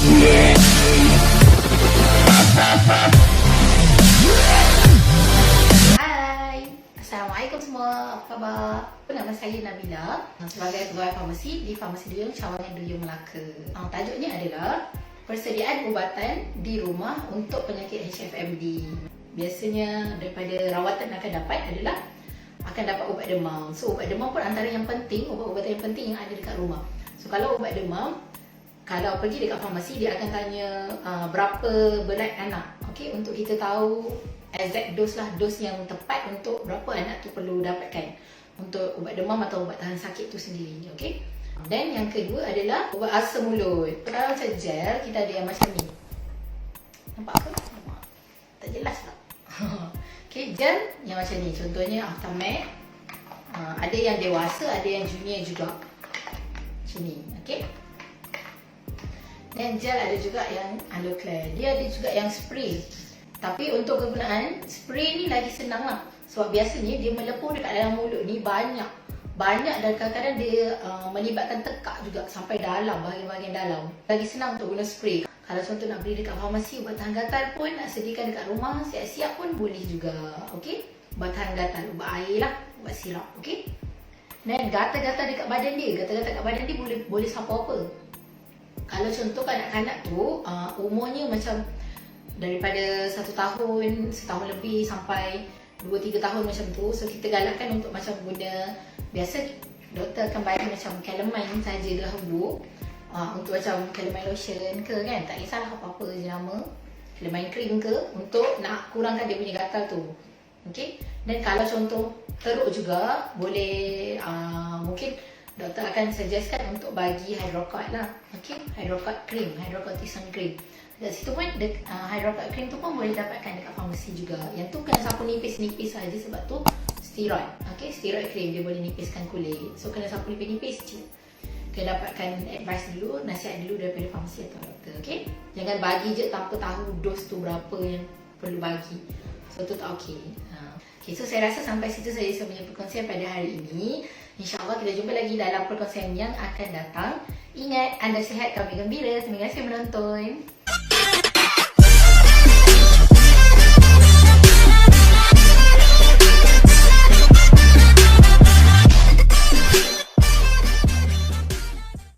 Hai. Assalamualaikum semua. Apa khabar? Nama saya Nabila? Sebagai pegawai farmasi di Farmasi Duyung Cawangan Duyung Melaka. Uh, Tajuknya adalah Persediaan ubatan di rumah untuk penyakit HFMD Biasanya daripada rawatan akan dapat adalah akan dapat ubat demam. So ubat demam pun antara yang penting Ubat-ubatan yang penting yang ada dekat rumah. So kalau ubat demam kalau pergi dekat farmasi dia akan tanya uh, berapa berat anak. Okey untuk kita tahu exact dose lah dos yang tepat untuk berapa anak tu perlu dapatkan. Untuk ubat demam atau ubat tahan sakit tu sendiri okey? Dan yang kedua adalah ubat asam mulut. Kalau macam gel kita ada yang macam ni. Nampak ke tak jelas tak? Okey gel yang macam ni. Contohnya Aftamed. Uh, ada yang dewasa ada yang junior juga. Macam ni okey dan gel ada juga yang Aloclair. Dia ada juga yang spray. Tapi untuk kegunaan, spray ni lagi senang lah. Sebab biasanya dia melepuh dekat dalam mulut ni banyak. Banyak dan kadang-kadang dia uh, melibatkan tekak juga sampai dalam, bahagian-bahagian dalam. Lagi senang untuk guna spray. Kalau contoh nak beli dekat farmasi ubat tahan gatal pun nak sediakan dekat rumah siap-siap pun boleh juga. Okey? Ubat tahan gatal, ubat air lah, ubat sirap. Okey? Dan gatal-gatal dekat badan dia, gatal-gatal dekat badan dia boleh boleh siapa apa kalau contoh kanak-kanak tu uh, umurnya macam daripada satu tahun, setahun lebih sampai dua tiga tahun macam tu. So kita galakkan untuk macam guna biasa doktor akan bagi macam calamine saja dahulu uh, untuk macam calamine lotion ke kan? Tak kisahlah apa-apa je nama. Calamine cream ke untuk nak kurangkan dia punya gatal tu. Okay dan kalau contoh teruk juga boleh uh, mungkin doktor akan suggestkan untuk bagi hydrocot lah. Okay hydrocot cream hydrocortisone cream. Dekat situ pun de, uh, hydrocot cream tu pun boleh dapatkan dekat farmasi juga. Yang tu kena sapu nipis-nipis saja sebab tu steroid. Okay steroid cream dia boleh nipiskan kulit. So kena sapu nipis-nipis je. Kena dapatkan advice dulu nasihat dulu daripada farmasi atau doktor. Okay jangan bagi je tanpa tahu dos tu berapa yang perlu bagi so tu tak okay ha. Okay, so saya rasa sampai situ saya punya perkongsian pada hari ini. InsyaAllah kita jumpa lagi dalam perkongsian yang akan datang. Ingat, anda sihat, kami gembira. Terima kasih menonton.